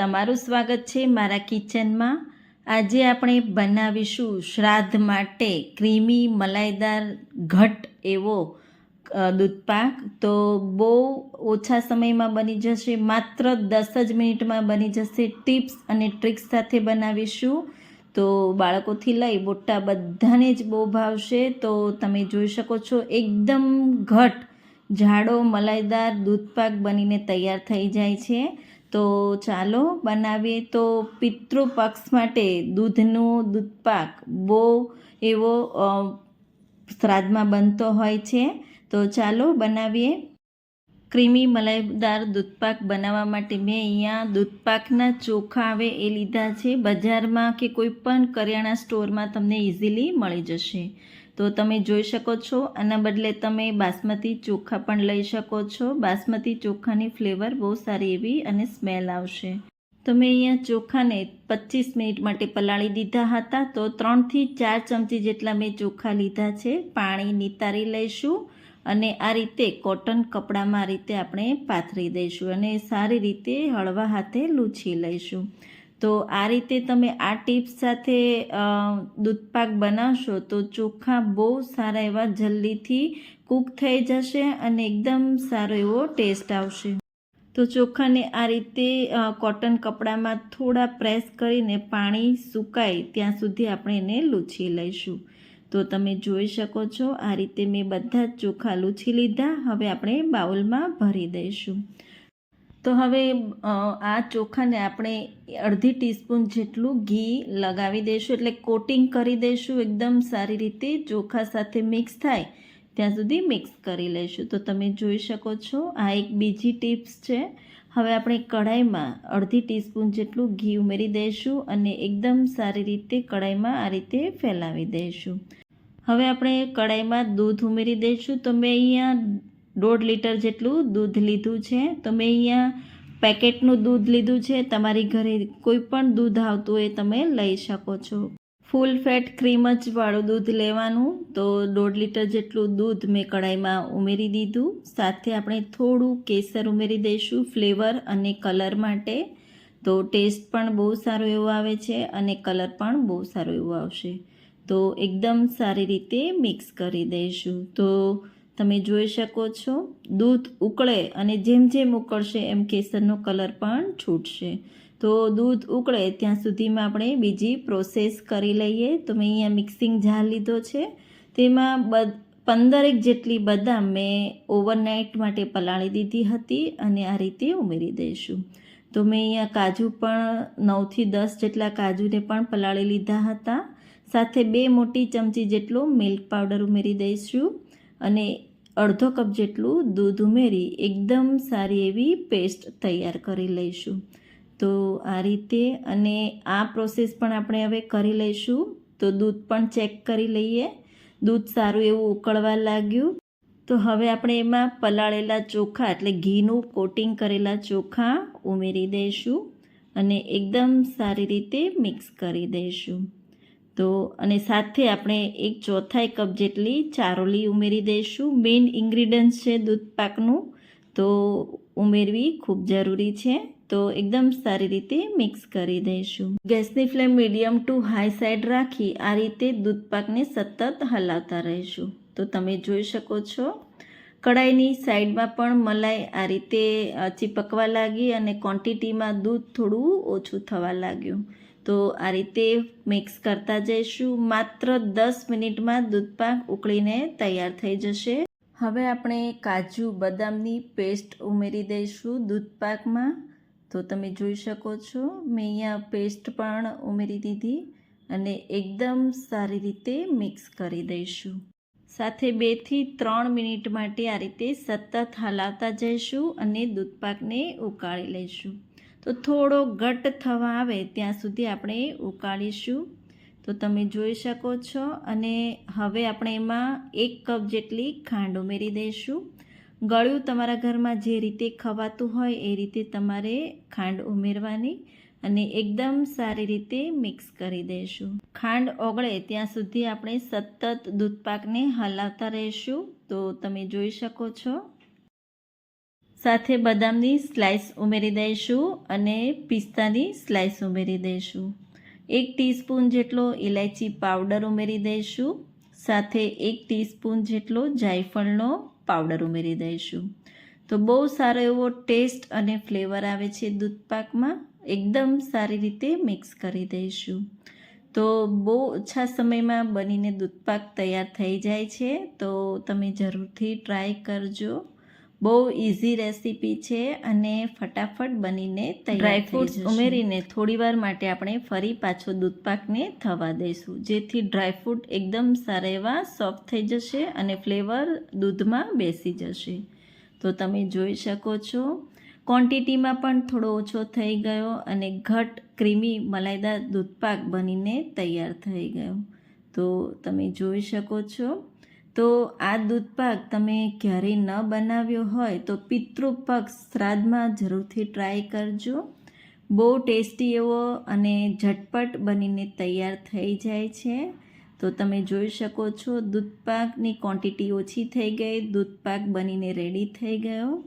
તમારું સ્વાગત છે મારા કિચનમાં. આજે આપણે બનાવીશું શ્રાદ્ધ માટે ક્રીમી મલાઈદાર ઘટ એવો દૂધપાક. તો બહુ ઓછા સમયમાં બની જશે, માત્ર દસ જ મિનિટમાં બની જશે ટિપ્સ અને ટ્રિક્સ સાથે બનાવીશું. તો બાળકોથી લઈ મોટા બધાને જ બહુ ભાવશે. તો તમે જોઈ શકો છો એકદમ ઘટ, જાડો મલાઈદાર દૂધપાક બનીને તૈયાર થઈ જાય છે. તો ચાલો બનાવીએ તો પિતૃપક્ષ માટે દૂધનું દૂધપાક બહુ એવો શ્રાદ્ધમાં બનતો હોય છે. તો ચાલો બનાવીએ. ક્રીમી મલાઈદાર દૂધપાક બનાવવા માટે મેં અહીંયા દૂધપાકના ચોખા આવે એ લીધા છે. બજારમાં કે કોઈ પણ કરિયાણા સ્ટોરમાં તમને ઇઝીલી મળી જશે. તો તમે જોઈ શકો છો. આના બદલે તમે બાસમતી ચોખા પણ લઈ શકો છો. બાસમતી ચોખાની ફ્લેવર બહુ સારી એવી અને સ્મેલ આવશે. તો મેં અહીંયા ચોખાને પચીસ મિનિટ માટે પલાળી દીધા હતા. તો ત્રણથી ચાર ચમચી જેટલા મેં ચોખા લીધા છે. પાણી નિતારી લઈશું અને આ રીતે કોટન કપડામાં આ રીતે આપણે પાથરી દઈશું અને સારી રીતે હળવા હાથે લૂછી લઈશું. તો આ રીતે તમે આ ટિપ્સ સાથે દૂધપાક બનાવશો તો ચોખા બહુ સારા એવા જલ્દીથી કૂક થઈ જશે અને એકદમ સારો એવો ટેસ્ટ આવશે. તો ચોખાને આ રીતે કોટન કપડામાં થોડા પ્રેસ કરીને પાણી સુકાય ત્યાં સુધી આપણે એને લૂછી લઈશું. તો તમે જોઈ શકો છો આ રીતે મેં બધા જ ચોખા લૂછી લીધા. હવે આપણે બાઉલમાં ભરી દઈશું. તો હવે આ ચોખાને આપણે અડધી ટીસ્પૂન જેટલું ઘી લગાવી દઈશું, એટલે કોટિંગ કરી દઈશું, એકદમ સારી રીતે ચોખા સાથે મિક્સ થાય, ત્યાં સુધી મિક્સ કરી લઈશું. તો તમે જોઈ શકો છો, આ એક બીજી ટિપ્સ છે. હવે આપણે કઢાઈમાં અડધી ટીસ્પૂન જેટલું ઘી ઉમેરી દઈશું અને એકદમ સારી રીતે કઢાઈમાં આ રીતે ફેલાવી દઈશું. હવે આપણે કઢાઈમાં દૂધ ઉમેરી દઈશું. તો મેં અહીંયા દોઢ લીટર જેટલું દૂધ લીધું છે. તો મેં અહીંયા પેકેટનું દૂધ લીધું છે. તમારી ઘરે કોઈ પણ દૂધ આવતું હોય તમે લઈ શકો છો. ફૂલ ફેટ ક્રીમ જ વાળું દૂધ લેવાનું. તો દોઢ લીટર જેટલું દૂધ મેં કઢાઈમાં ઉમેરી દીધું. સાથે આપણે થોડું કેસર ઉમેરી દઈશું ફ્લેવર અને કલર માટે. તો ટેસ્ટ પણ બહુ સારો એવો આવે છે અને કલર પણ બહુ સારો એવો આવશે. તો એકદમ સારી રીતે મિક્સ કરી દઈશું. તો તમે જોઈ શકો છો, દૂધ ઉકળે અને જેમ જેમ ઉકળશે એમ કેસરનો કલર પણ છૂટશે. તો દૂધ ઉકળે ત્યાં સુધીમાં આપણે બીજી પ્રોસેસ કરી લઈએ. તો મેં અહીંયા મિક્સિંગ જાર લીધો છે. તેમાં બદ, પંદરેક જેટલી બદામ મેં ઓવરનાઇટ માટે પલાળી દીધી હતી અને આ રીતે ઉમેરી દઈશું. તો મેં અહીંયા કાજુ પણ નવથી દસ જેટલા કાજુને પણ પલાળી લીધા હતા. સાથે બે મોટી ચમચી જેટલો મિલ્ક પાવડર ઉમેરી દઈશું. અને અડધો કપ જેટલું દૂધ ઉમેરી એકદમ સારી એવી પેસ્ટ તૈયાર કરી લઈશું. તો આ રીતે અને આ પ્રોસેસ પણ આપણે હવે કરી લઈશું. તો દૂધ પણ ચેક કરી લઈએ. દૂધ સારું એવું ઉકળવા લાગ્યું. તો હવે આપણે એમાં પલાળેલા ચોખા એટલે ઘીનું કોટિંગ કરેલા ચોખા ઉમેરી દઈશું અને એકદમ સારી રીતે મિક્સ કરી દઈશું. તો અને સાથે આપણે એક ચોથાઈ કપ જેટલી ચારોલી ઉમેરી દઈશું. મેઇન ઇન્ગ્રીડિયન્ટ્સ છે દૂધ પાકનું. તો ઉમેરવી ખૂબ જરૂરી છે. તો એકદમ સારી રીતે મિક્સ કરી દઈશું. ગેસની flame medium to high side રાખી આ રીતે દૂધ પાકને સતત હલાવતા રહીશું. તો તમે જોઈ શકો છો. કડાઈની સાઈડમાં પણ મલાઈ આ રીતે ચીપકવા લાગી અને ક્વોન્ટિટીમાં દૂધ થોડું ઓછું થવા લાગ્યું. તો આ રીતે મિક્સ કરતા જઈશું. માત્ર દસ મિનિટમાં દૂધપાક ઉકળીને તૈયાર થઈ જશે. હવે આપણે કાજુ બદામની પેસ્ટ ઉમેરી દઈશું દૂધપાકમાં. તો તમે જોઈ શકો છો, મેં અહીંયા પેસ્ટ પણ ઉમેરી દીધી અને એકદમ સારી રીતે મિક્સ કરી દઈશું. સાથે બેથી ત્રણ મિનિટ માટે આ રીતે સતત હલાવતા જઈશું અને દૂધપાકને ઉકાળી લઈશું. તો થોડો ઘટ થવા આવે ત્યાં સુધી આપણે ઉકાળીશું. તો તમે જોઈ શકો છો અને હવે આપણે એમાં એક કપ જેટલી ખાંડ ઉમેરી દઈશું. ગળ્યું તમારા ઘરમાં જે રીતે ખવાતું હોય એ રીતે તમારે ખાંડ ઉમેરવાની અને એકદમ સારી રીતે મિક્સ કરી દઈશું. ખાંડ ઓગળે ત્યાં સુધી આપણે સતત દૂધપાકને હલાવતા રહીશું. તો તમે જોઈ શકો છો સાથે બદામની સ્લાઇસ ઉમેરી દઈશું અને પિસ્તાની સ્લાઇસ ઉમેરી દઈશું. એક ટીસ્પૂન જેટલો ઇલાયચી પાવડર ઉમેરી દઈશું. સાથે એક ટીસ્પૂન જેટલો જાયફળનો પાવડર ઉમેરી દઈશું. તો બહુ સારો એવો ટેસ્ટ અને ફ્લેવર આવે છે દૂધપાકમાં એકદમ સારી રીતે મિક્સ કરી દઈશું. તો બહુ ઓછા સમયમાં બનીને દૂધપાક તૈયાર થઈ જાય છે. તો તમે જરૂરથી ટ્રાય કરજો. બહુ ઇઝી રેસીપી છે અને ફટાફટ બનીને ડ્રાય ફ્રૂટ્સ ઉમેરીને થોડીવાર માટે આપણે ફરી પાછો દૂધપાકને થવા દઈશું. જેથી ડ્રાય ફ્રૂટ એકદમ સારા એવા સોફ્ટ થઈ જશે અને ફ્લેવર દૂધમાં બેસી જશે. તો તમે જોઈ શકો છો ક્વોન્ટિટીમાં પણ થોડો ઓછો થઈ ગયો અને ઘટ ક્રીમી મલાઈદાર દૂધપાક બનીને તૈયાર થઈ ગયો. તો તમે જોઈ શકો છો તો આ દૂધપાક તમે ક્યારેય ન બનાવ્યો હોય તો પિતૃપક્ષ શ્રાદ્ધમાં જરૂરથી ટ્રાય કરજો. બહુ ટેસ્ટી એવો અને ઝટપટ બનીને તૈયાર થઈ જાય છે. તો તમે જોઈ શકો છો દૂધપાકની ક્વોન્ટિટી ઓછી થઈ ગઈ, દૂધપાક બનીને રેડી થઈ ગયો.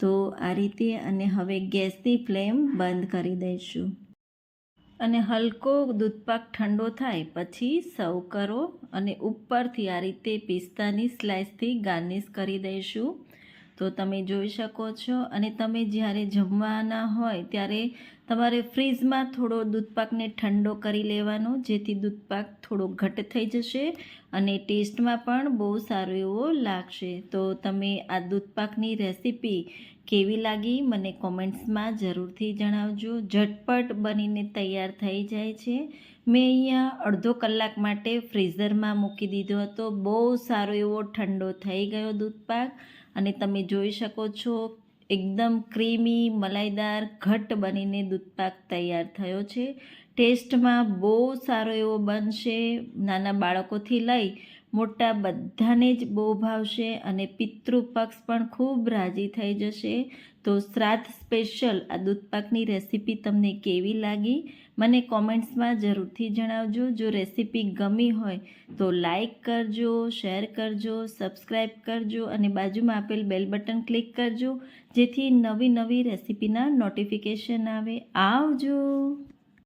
તો આ રીતે અને હવે ગેસની ફ્લેમ બંધ કરી દઈશું. અને હલકો દૂધપાક ઠંડો થાય, પછી સર્વ કરો અને ઉપરથી આ રીતે પિસ્તાની સ્લાઇસથી ગાર્નિશ કરી દઈશું. તો તમે જોઈ શકો છો. અને તમે જ્યારે જમવાના હોય ત્યારે તમારે ફ્રીજમાં થોડો દૂધપાકને ઠંડો કરી લેવાનો, જેથી દૂધપાક થોડો ઘટ થઈ જશે અને ટેસ્ટમાં પણ બહુ સારો એવો લાગશે. તો તમે આ દૂધપાકની રેસીપી કેવી લાગી મને કોમેન્ટ્સમાં જરૂરથી જણાવજો. ઝટપટ બનીને તૈયાર થઈ જાય છે. મેં અહીંયા અડધો કલાક માટે ફ્રીઝરમાં મૂકી દીધો હતો. બહુ સારો એવો ઠંડો થઈ ગયો દૂધપાક. અને તમે જોઈ શકો છો, એકદમ ક્રીમી, મલાઈદાર ઘટ બનીને દૂધપાક તૈયાર થયો છે. ટેસ્ટમાં બહુ સારો એવો બનશે. નાના બાળકોથી લઈ મોટા બધાને જ બહુ ભાવશે અને પિતૃપક્ષ પણ ખૂબ રાજી થઈ જશે. તો શ્રાદ્ધ સ્પેશિયલ આ દૂધપાકની રેસીપી તમને કેવી લાગી? મને કોમેન્ટ્સમાં જરૂરથી જણાવજો. જો રેસીપી ગમી હોય તો લાઈક કરજો, શેર કરજો સબસ્ક્રાઈબ કરજો અને બાજુમાં આપેલ બેલ બટન ક્લિક કરજો જેથી નવી નવી રેસીપીના નોટિફિકેશન આવે. આવજો!